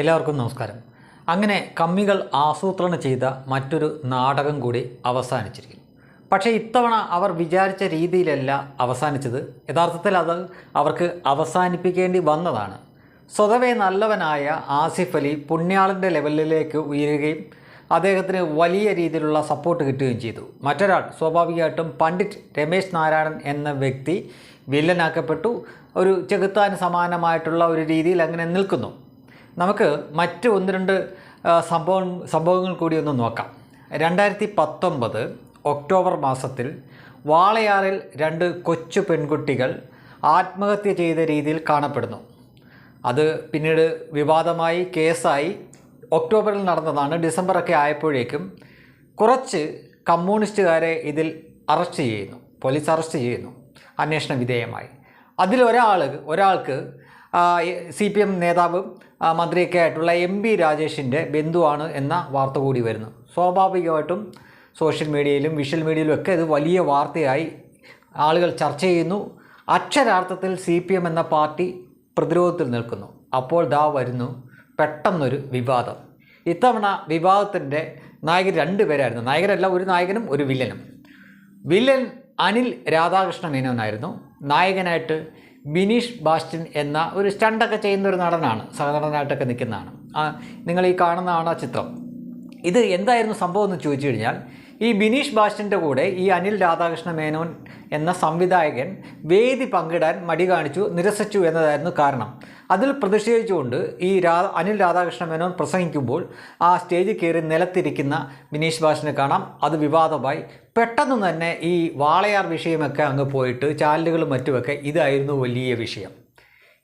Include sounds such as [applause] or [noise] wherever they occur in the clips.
എല്ലാവർക്കും നമസ്കാരം. അങ്ങനെ കമ്മികൾ ആസൂത്രണം ചെയ്ത മറ്റൊരു നാടകം കൂടി അവസാനിച്ചിരിക്കുന്നു. പക്ഷേ ഇത്തവണ അവർ വിചാരിച്ച രീതിയിലല്ല അവസാനിച്ചത്. യഥാർത്ഥത്തിൽ അത് അവർക്ക് അവസാനിപ്പിക്കേണ്ടി വന്നതാണ്. സ്വതവേ നല്ലവനായ ആസിഫ് അലി പുണ്യാളിന്റെ ലെവലിലേക്ക് ഉയരുകയും അദ്ദേഹത്തിന് വലിയ രീതിയിലുള്ള സപ്പോർട്ട് കിട്ടുകയും ചെയ്തു. മറ്റൊരാൾ സ്വാഭാവികമായിട്ടും പണ്ഡിറ്റ് രമേശ് നാരായണൻ എന്ന വ്യക്തി വില്ലനാക്കപ്പെട്ടു. ഒരു ചെകുത്താന് സമാനമായിട്ടുള്ള ഒരു രീതിയിൽ അങ്ങനെ നിൽക്കുന്നു. നമുക്ക് മറ്റ് ഒന്ന് രണ്ട് സംഭവ സംഭവം സംഭവങ്ങൾ കൂടി ഒന്ന് നോക്കാം. രണ്ടായിരത്തി പത്തൊമ്പത് ഒക്ടോബർ മാസത്തിൽ വാളയാറിൽ രണ്ട് കൊച്ചു പെൺകുട്ടികൾ ആത്മഹത്യ ചെയ്ത രീതിയിൽ കാണപ്പെടുന്നു. അത് പിന്നീട് വിവാദമായി കേസായി ഒക്ടോബറിൽ നടന്നതാണ്. ഡിസംബറൊക്കെ ആയപ്പോഴേക്കും കുറച്ച് കമ്മ്യൂണിസ്റ്റുകാരെ ഇതിൽ അറസ്റ്റ് ചെയ്യുന്നു. പോലീസ് അറസ്റ്റ് ചെയ്യുന്നു. അന്വേഷണ വിധേയമായി. അതിലൊരാൾ ഒരാൾക്ക് സി പി എം നേതാവും മന്ത്രിയൊക്കെ ആയിട്ടുള്ള എം പി രാജേഷിന്റെ ബന്ധുവാണ് എന്ന വാർത്ത കൂടി വരുന്നു. സ്വാഭാവികമായിട്ടും സോഷ്യൽ മീഡിയയിലും വിഷ്വൽ മീഡിയയിലും ഒക്കെ ഇത് വലിയ വാർത്തയായി ആളുകൾ ചർച്ച ചെയ്യുന്നു. അക്ഷരാർത്ഥത്തിൽ സി പി എം എന്ന പാർട്ടി പ്രതിരോധത്തിൽ നിൽക്കുന്നു. അപ്പോൾ ദാ വരുന്നു പെട്ടെന്നൊരു വിവാദം. ഇത്തവണ വിവാദത്തിന്റെ നായകർ രണ്ടുപേരായിരുന്നു നായകരല്ല ഒരു നായകനും ഒരു വില്ലനും. വില്ലൻ അനിൽ രാധാകൃഷ്ണ മേനോനായിരുന്നു നായകനായിട്ട് ബിനീഷ് ബാസ്റ്റിൻ എന്ന ഒരു സ്റ്റണ്ടൊക്കെ ചെയ്യുന്ന ഒരു നടനാണ് സഹനടനായിട്ടൊക്കെ നിൽക്കുന്നതാണ്. നിങ്ങൾ ഈ കാണുന്നതാണ് ആ ചിത്രം. ഇത് എന്തായിരുന്നു സംഭവം എന്ന് ചോദിച്ചു കഴിഞ്ഞാൽ ഈ ബിനീഷ് ബാസ്റ്റിന്റെ കൂടെ ഈ അനിൽ രാധാകൃഷ്ണ മേനോൻ എന്ന സംവിധായകൻ വേദി പങ്കിടാൻ മടി കാണിച്ചു നിരസിച്ചു എന്നതായിരുന്നു കാരണം. അതിൽ പ്രതിഷേധിച്ചുകൊണ്ട് ഈ രാ അനിൽ രാധാകൃഷ്ണ മേനോൻ പ്രസംഗിക്കുമ്പോൾ ആ സ്റ്റേജിൽ കയറി നിലത്തിരിക്കുന്ന ബിനീഷ് ബാസ്റ്റിനെ കാണാം. അത് വിവാദമായി പെട്ടെന്ന് തന്നെ ഈ വാളയാർ വിഷയമൊക്കെ അങ്ങ് പോയിട്ട് ചാനലുകളും മറ്റുമൊക്കെ ഇതായിരുന്നു വലിയ വിഷയം.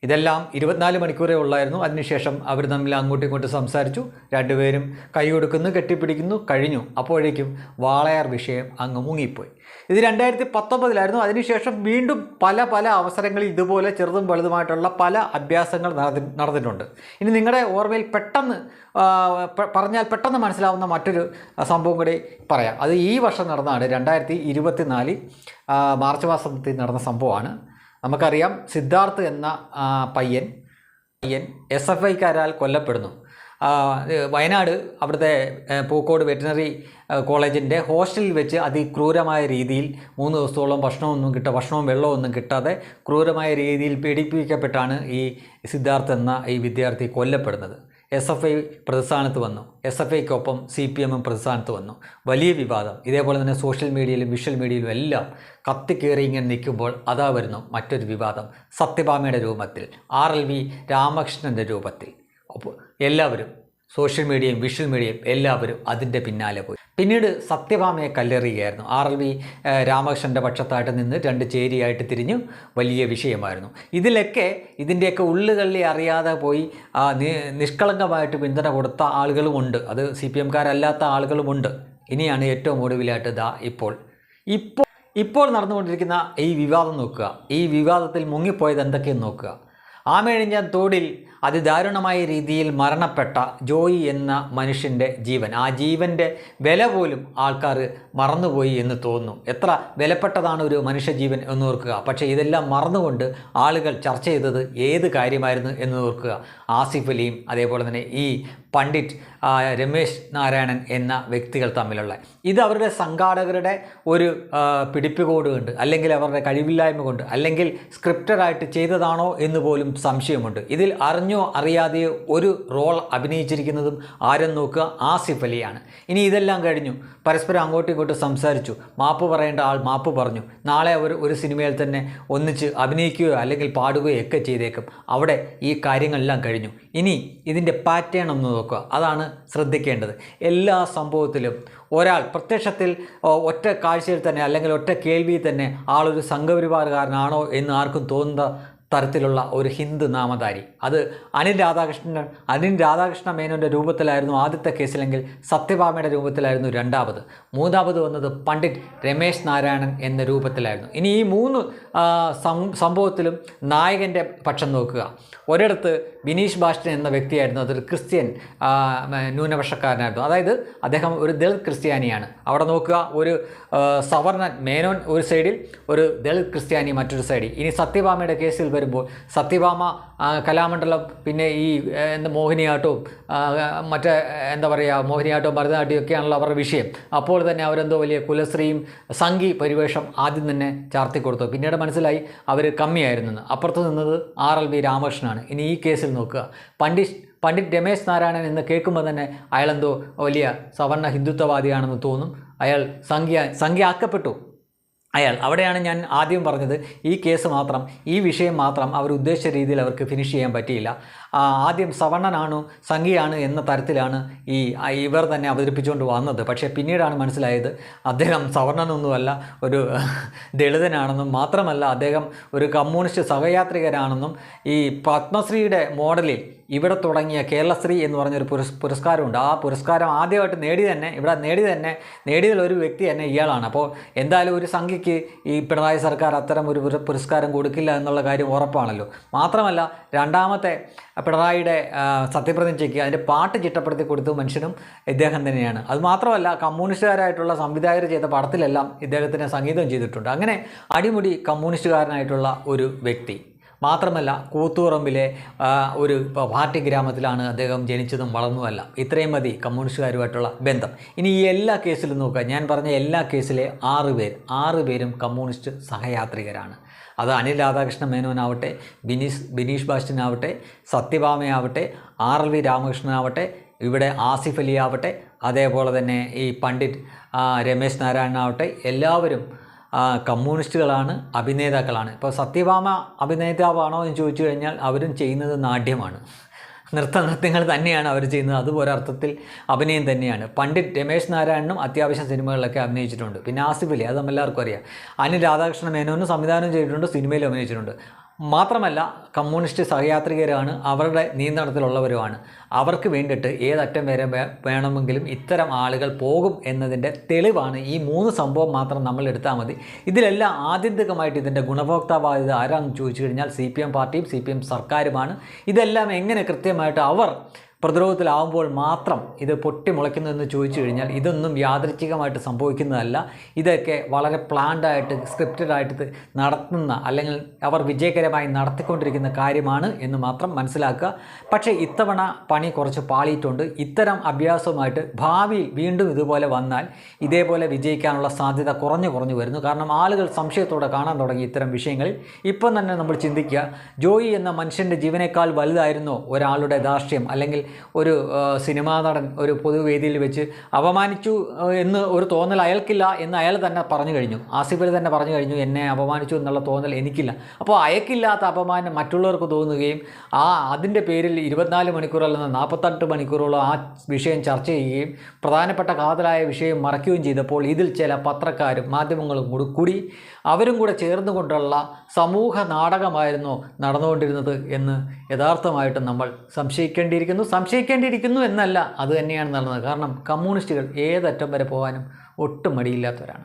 ഇതെല്ലാം ഇരുപത്തിനാല് മണിക്കൂറേ ഉള്ളായിരുന്നു. അതിനുശേഷം അവർ തമ്മിൽ അങ്ങോട്ടും ഇങ്ങോട്ടും സംസാരിച്ചു. രണ്ടുപേരും കൈ കൊടുക്കുന്നു കെട്ടിപ്പിടിക്കുന്നു കഴിഞ്ഞു. അപ്പോഴേക്കും വാളയാർ വിഷയം അങ്ങ് മുങ്ങിപ്പോയി. ഇത് രണ്ടായിരത്തി പത്തൊമ്പതിലായിരുന്നു അതിനുശേഷം വീണ്ടും പല പല അവസരങ്ങളിൽ ഇതുപോലെ ചെറുതും വലുതുമായിട്ടുള്ള പല അഭ്യാസങ്ങൾ നടത്തി നടന്നിട്ടുണ്ട്. ഇനി നിങ്ങളുടെ ഓർമ്മയിൽ പെട്ടെന്ന് പറഞ്ഞാൽ പെട്ടെന്ന് മനസ്സിലാവുന്ന മറ്റൊരു സംഭവം കൂടി പറയാം. അത് ഈ വർഷം നടന്നതാണ് രണ്ടായിരത്തി ഇരുപത്തിനാലിൽ മാർച്ച് മാസത്തിൽ നടന്ന സംഭവമാണ്. നമുക്കറിയാം സിദ്ധാർത്ഥ് എന്ന പയ്യൻ പയ്യൻ എസ് എഫ് ഐക്കാരാൽ കൊല്ലപ്പെടുന്നു. വയനാട് അവിടുത്തെ പൂക്കോട് വെറ്റിനറി കോളേജിന്റെ ഹോസ്റ്റലിൽ വെച്ച് അതിക്രൂരമായ രീതിയിൽ മൂന്ന് ദിവസത്തോളം ഭക്ഷണമൊന്നും കിട്ടാ ഭക്ഷണവും വെള്ളവും ഒന്നും കിട്ടാതെ ക്രൂരമായ രീതിയിൽ പീഡിപ്പിക്കപ്പെട്ടാണ് ഈ സിദ്ധാർത്ഥ് എന്ന ഈ വിദ്യാർത്ഥി കൊല്ലപ്പെടുന്നത്. എസ് എഫ് ഐ പ്രതിസ്ഥാനത്ത് വന്നു. എസ് എഫ് ഐക്കൊപ്പം സി പി എമ്മും പ്രതിസ്ഥാനത്ത് വന്നു. വലിയ വിവാദം. ഇതേപോലെ തന്നെ സോഷ്യൽ മീഡിയയിലും വിഷ്വൽ മീഡിയയിലും എല്ലാം കത്തിക്കേറി ഇങ്ങനെ നിൽക്കുമ്പോൾ അതാ വരുന്നു മറ്റൊരു വിവാദം. സത്യഭാമയുടെ രൂപത്തിൽ. ആർ എൽ വി രാമകൃഷ്ണന്റെ രൂപത്തിൽ. അപ്പോൾ എല്ലാവരും സോഷ്യൽ മീഡിയയും വിഷ്വൽ മീഡിയയും എല്ലാവരും അതിന്റെ പിന്നാലെ പോയി. പിന്നീട് സത്യഭാമയെ കല്ലെറിയുകയായിരുന്നു. ആർ എൽ വി രാമകൃഷ്ണന്റെ പക്ഷത്തായിട്ട് നിന്ന് രണ്ട് ചേരിയായിട്ട് തിരിഞ്ഞു. വലിയ വിഷയമായിരുന്നു. ഇതിലൊക്കെ ഇതിന്റെയൊക്കെ ഉള്ളുകള്ളി അറിയാതെ പോയി നിഷ്കളങ്കമായിട്ട് പിന്തുണ കൊടുത്ത ആളുകളുമുണ്ട് അത് സി പി എംകാരല്ലാത്ത ആളുകളുമുണ്ട് ഇനിയാണ് ഏറ്റവും ഒടുവിലായിട്ട് ദാ ഇപ്പോൾ. ഇപ്പോൾ ഇപ്പോൾ നടന്നുകൊണ്ടിരിക്കുന്ന ഈ വിവാദം നോക്കുക. ഈ വിവാദത്തിൽ മുങ്ങിപ്പോയത് എന്തൊക്കെയെന്ന് നോക്കുക. ആമേഴിഞ്ഞ തോടിൽ അതിദാരുണമായ രീതിയിൽ മരണപ്പെട്ട ജോയി എന്ന മനുഷ്യന്റെ ജീവൻ. ആ ജീവന്റെ വില പോലും ആൾക്കാർ മറന്നുപോയി എന്ന് തോന്നുന്നു. എത്ര വിലപ്പെട്ടതാണ് ഒരു മനുഷ്യജീവൻ എന്ന് ഓർക്കുക. പക്ഷേ ഇതെല്ലാം മറന്നുകൊണ്ട് ആളുകൾ ചർച്ച ചെയ്തത് ഏത് കാര്യമായിരുന്നു എന്ന് ഓർക്കുക. ആസിഫ് അലിയും അതേപോലെ തന്നെ ഈ പണ്ഡിറ്റ് രമേശ് നാരായണൻ എന്ന വ്യക്തികൾ തമ്മിലുള്ള. ഇത് അവരുടെ സംഘാടകരുടെ ഒരു പിടിപ്പുകോട് കൊണ്ട് അല്ലെങ്കിൽ അവരുടെ കഴിവില്ലായ്മ കൊണ്ട് അല്ലെങ്കിൽ സ്ക്രിപ്റ്റഡായിട്ട് ചെയ്തതാണോ എന്ന് പോലും സംശയമുണ്ട്. ഇതിൽ അറിഞ്ഞോ അറിയാതെയോ ഒരു റോൾ അഭിനയിച്ചിരിക്കുന്നതും ആരും നോക്കുക ആസിഫ് അലിയാണ്. ഇനി ഇതെല്ലാം കഴിഞ്ഞു. പരസ്പരം അങ്ങോട്ടും ഇങ്ങോട്ടും സംസാരിച്ചു. മാപ്പ് പറയേണ്ട ആൾ മാപ്പ് പറഞ്ഞു. നാളെ അവർ ഒരു സിനിമയിൽ തന്നെ ഒന്നിച്ച് അഭിനയിക്കുകയോ അല്ലെങ്കിൽ പാടുകയോ ഒക്കെ ചെയ്തേക്കും. അവിടെ ഈ കാര്യങ്ങളെല്ലാം കഴിഞ്ഞു. ഇനി ഇതിന്റെ പാറ്റേൺ ഒന്ന് നോക്കുക. അതാണ് ശ്രദ്ധിക്കേണ്ടത്. എല്ലാ സംഭവത്തിലും ഒരാൾ പ്രത്യക്ഷത്തിൽ ഒറ്റ കാഴ്ചയിൽ തന്നെ അല്ലെങ്കിൽ ഒറ്റ കേൾവിയിൽ തന്നെ ആളൊരു സംഘപരിവാറുകാരനാണോ എന്ന് ആർക്കും തോന്നുന്ന തരത്തിലുള്ള ഒരു ഹിന്ദു നാമധാരി. അത് അനിൽ രാധാകൃഷ്ണൻ അനിൽ രാധാകൃഷ്ണ മേനോന്റെ രൂപത്തിലായിരുന്നു ആദ്യത്തെ കേസിലെങ്കിൽ സത്യഭാമയുടെ രൂപത്തിലായിരുന്നു രണ്ടാമത്. മൂന്നാമത് വന്നത് പണ്ഡിറ്റ് രമേശ് നാരായണൻ എന്ന രൂപത്തിലായിരുന്നു. ഇനി ഈ മൂന്ന് സംഭവത്തിലും നായകന്റെ പക്ഷം നോക്കുക. ഒരിടത്ത് ബിനീഷ് ബാഷ്ടൻ എന്ന വ്യക്തിയായിരുന്നു. അതൊരു ക്രിസ്ത്യൻ ന്യൂനപക്ഷക്കാരനായിരുന്നു. അതായത് അദ്ദേഹം ഒരു ദളിത് ക്രിസ്ത്യാനിയാണ്. അവിടെ നോക്കുക ഒരു സവർണൻ മേനോൻ ഒരു സൈഡിൽ ഒരു ദളിത് ക്രിസ്ത്യാനി മറ്റൊരു സൈഡിൽ. ഇനി സത്യഭാമയുടെ കേസിൽ വരുമ്പോൾ സത്യഭാമ കലാമണ്ഡലം പിന്നെ ഈ എന്താ മോഹിനിയാട്ടവും മറ്റേ എന്താ പറയുക മോഹിനിയാട്ടവും ഭരതനാട്യവും ഒക്കെയാണല്ലോ അവരുടെ വിഷയം. അപ്പോൾ തന്നെ അവരെന്തോ വലിയ കുലശ്രീയും സംഗി പരിവേഷം ആദ്യം തന്നെ ചാർത്തി കൊടുത്തു. പിന്നീട് മനസ്സിലായി അവർ കമ്മിയായിരുന്നു. അപ്പുറത്ത് നിന്നത് ആർ എൽ വി രാമകൃഷ്ണനാണ്. ഇനി ഈ കേസിൽ നോക്കുക. പണ്ഡിറ്റ് പണ്ഡിറ്റ് രമേശ് നാരായണൻ എന്ന് കേൾക്കുമ്പോൾ തന്നെ അയാളെന്തോ വലിയ സവർണ ഹിന്ദുത്വവാദിയാണെന്ന് തോന്നും. അയാൾ സംഖ്യ സംഖ്യയാക്കപ്പെട്ടു അയാൾ. അവിടെയാണ് ഞാൻ ആദ്യം പറഞ്ഞത് ഈ കേസ് മാത്രം ഈ വിഷയം മാത്രം അവർ ഉദ്ദേശിച്ച രീതിയിൽ അവർക്ക് ഫിനിഷ് ചെയ്യാൻ പറ്റിയില്ല. ആദ്യം സവർണനാണോ സംഘിയാണ് എന്ന തരത്തിലാണ് ഈ ഇവർ തന്നെ അവതരിപ്പിച്ചുകൊണ്ട് വന്നത്. പക്ഷേ പിന്നീടാണ് മനസ്സിലായത് അദ്ദേഹം സവർണനൊന്നുമല്ല ഒരു [laughs] ദളിതനാണെന്നും മാത്രമല്ല അദ്ദേഹം ഒരു കമ്മ്യൂണിസ്റ്റ് സഹയാത്രികരാണെന്നും ഈ പത്മശ്രീയുടെ മോഡലിൽ ഇവിടെ തുടങ്ങിയ കേരളശ്രീ എന്ന് പറഞ്ഞൊരു പുരസ് പുരസ്കാരമുണ്ട്. ആ പുരസ്കാരം ആദ്യമായിട്ട് നേടി തന്നെ ഇവിടെ നേടി തന്നെ നേടിയതിൽ ഒരു വ്യക്തി തന്നെ ഇയാളാണ്. അപ്പോൾ എന്തായാലും ഒരു സംഖ്യയ്ക്ക് ഈ പിണറായി സർക്കാർ അത്തരം ഒരു പുരസ്കാരം കൊടുക്കില്ല എന്നുള്ള കാര്യം ഉറപ്പാണല്ലോ. മാത്രമല്ല രണ്ടാമത്തെ പിണറായിയുടെ സത്യപ്രതിജ്ഞയ്ക്ക് അതിന്റെ പാട്ട് ചിട്ടപ്പെടുത്തി കൊടുത്ത മനുഷ്യനും ഇദ്ദേഹം തന്നെയാണ്. അത് മാത്രമല്ല കമ്മ്യൂണിസ്റ്റുകാരായിട്ടുള്ള സംവിധായകർ ചെയ്ത പടത്തിലെല്ലാം ഇദ്ദേഹത്തിന് സംഗീതം ചെയ്തിട്ടുണ്ട്. അങ്ങനെ അടിമുടി കമ്മ്യൂണിസ്റ്റുകാരനായിട്ടുള്ള ഒരു വ്യക്തി. മാത്രമല്ല കൂത്തുപറമ്പിലെ ഒരു പാർട്ടി ഗ്രാമത്തിലാണ് അദ്ദേഹം ജനിച്ചതും വളർന്നുമല്ല ഇത്രയും മതി കമ്മ്യൂണിസ്റ്റുകാരുമായിട്ടുള്ള ബന്ധം. ഇനി ഈ എല്ലാ കേസിലും നോക്കുക. ഞാൻ പറഞ്ഞ എല്ലാ കേസിലെ ആറ് പേർ ആറ് പേരും കമ്മ്യൂണിസ്റ്റ് സഹയാത്രികരാണ്. അത് അനിൽ രാധാകൃഷ്ണ മേനോനാവട്ടെ ബിനീഷ് ബിനീഷ് ബാസ്റ്റിനാവട്ടെ സത്യഭാമയാവട്ടെ ആർ എൽ വി രാമകൃഷ്ണനാവട്ടെ ഇവിടെ ആസിഫ് അലി ആവട്ടെ അതേപോലെ തന്നെ ഈ പണ്ഡിറ്റ് രമേശ് നാരായണനാവട്ടെ എല്ലാവരും കമ്മ്യൂണിസ്റ്റുകളാണ് അഭിനേതാക്കളാണ്. ഇപ്പോൾ സത്യഭാമ അഭിനേതാവാണോ എന്ന് ചോദിച്ചു കഴിഞ്ഞാൽ അവരും ചെയ്യുന്നത് നാട്യമാണ്. നൃത്ത നൃത്യങ്ങൾ തന്നെയാണ് അവർ ചെയ്യുന്നത്. അത് ഒരർത്ഥത്തിൽ അഭിനയം തന്നെയാണ്. പണ്ഡിറ്റ് രമേശ് നാരായണനും അത്യാവശ്യം സിനിമകളിലൊക്കെ അഭിനയിച്ചിട്ടുണ്ട്. പിന്നെ ആസിഫ് അത് അത് നമ്മളെല്ലാവർക്കും അറിയാം. അനിൽ രാധാകൃഷ്ണ മേനോനും സംവിധാനം ചെയ്തിട്ടുണ്ട് സിനിമയിൽ അഭിനയിച്ചിട്ടുണ്ട്. മാത്രമല്ല കമ്മ്യൂണിസ്റ്റ് സഹയാത്രികരാണ് അവരുടെ നിയന്ത്രണത്തിലുള്ളവരുമാണ്. അവർക്ക് വേണ്ടിയിട്ട് ഏതറ്റം വരെ വേണമെങ്കിലും ഇത്തരം ആളുകൾ പോകും എന്നതിന്റെ തെളിവാണ് ഈ മൂന്ന് സംഭവം മാത്രം നമ്മൾ എടുത്താൽ മതി. ഇതിലെല്ലാം ആത്യന്തികമായിട്ട് ഇതിന്റെ ഗുണഭോക്താവായത് ആരാണെന്ന് ചോദിച്ചു കഴിഞ്ഞാൽ സി പി എം പാർട്ടിയും സി പി എം സർക്കാരുമാണ്. ഇതെല്ലാം എങ്ങനെ കൃത്യമായിട്ട് അവർ പ്രതിരോധത്തിലാവുമ്പോൾ മാത്രം ഇത് പൊട്ടിമുളയ്ക്കുന്നതെന്ന് ചോദിച്ചു കഴിഞ്ഞാൽ ഇതൊന്നും യാദൃച്ഛികമായിട്ട് സംഭവിക്കുന്നതല്ല. ഇതൊക്കെ വളരെ പ്ലാൻഡായിട്ട് സ്ക്രിപ്റ്റഡായിട്ട് നടത്തുന്ന അല്ലെങ്കിൽ അവർ വിജയകരമായി നടത്തിക്കൊണ്ടിരിക്കുന്ന കാര്യമാണ് എന്ന് മാത്രം മനസ്സിലാക്കുക. പക്ഷേ ഇത്തവണ പണി കുറച്ച് പാളിയിട്ടുണ്ട്. ഇത്തരം അഭ്യാസവുമായിട്ട് ഭാവി വീണ്ടും ഇതുപോലെ വന്നാൽ ഇതേപോലെ വിജയിക്കാനുള്ള സാധ്യത കുറഞ്ഞു കുറഞ്ഞു വരുന്നു. കാരണം ആളുകൾ സംശയത്തോടെ കാണാൻ തുടങ്ങി ഇത്തരം വിഷയങ്ങളിൽ. ഇപ്പം തന്നെ നമ്മൾ ചിന്തിക്കുക ജോയി എന്ന മനുഷ്യന്റെ ജീവനേക്കാൾ വലുതായിരുന്നോ ഒരാളുടെ ധാർഷ്ട്യം? അല്ലെങ്കിൽ ഒരു സിനിമാ നടൻ ഒരു പൊതുവേദിയിൽ വെച്ച് അപമാനിച്ചു എന്ന് ഒരു തോന്നൽ അയാൾക്കില്ല എന്ന് അയാൾ തന്നെ പറഞ്ഞു കഴിഞ്ഞു. ആസിഫിൽ തന്നെ പറഞ്ഞു കഴിഞ്ഞു എന്നെ അപമാനിച്ചു എന്നുള്ള തോന്നൽ എനിക്കില്ല. അപ്പോൾ അയക്കില്ലാത്ത അപമാനം മറ്റുള്ളവർക്ക് തോന്നുകയും ആ അതിന്റെ പേരിൽ ഇരുപത്തിനാല് മണിക്കൂർ അല്ലെങ്കിൽ നാൽപ്പത്തെട്ട് മണിക്കൂറോളം ആ വിഷയം ചർച്ച ചെയ്യുകയും പ്രധാനപ്പെട്ട കാതലായ വിഷയം മറയ്ക്കുകയും ചെയ്തപ്പോൾ ഇതിൽ ചില പത്രക്കാരും മാധ്യമങ്ങളും കൂടി കൂടി അവരും കൂടെ ചേർന്നുകൊണ്ടുള്ള സമൂഹ നാടകമായിരുന്നു നടന്നുകൊണ്ടിരുന്നത് എന്ന് യഥാർത്ഥമായിട്ടും നമ്മൾ സംശയിക്കേണ്ടിയിരിക്കുന്നു. സംശയിക്കേണ്ടിയിരിക്കുന്നു എന്നല്ല അത് തന്നെയാണ് നടന്നത് കാരണം കമ്മ്യൂണിസ്റ്റുകൾ ഏതറ്റം വരെ പോകാനും ഒട്ടും മടിയില്ലാത്തവരാണ്.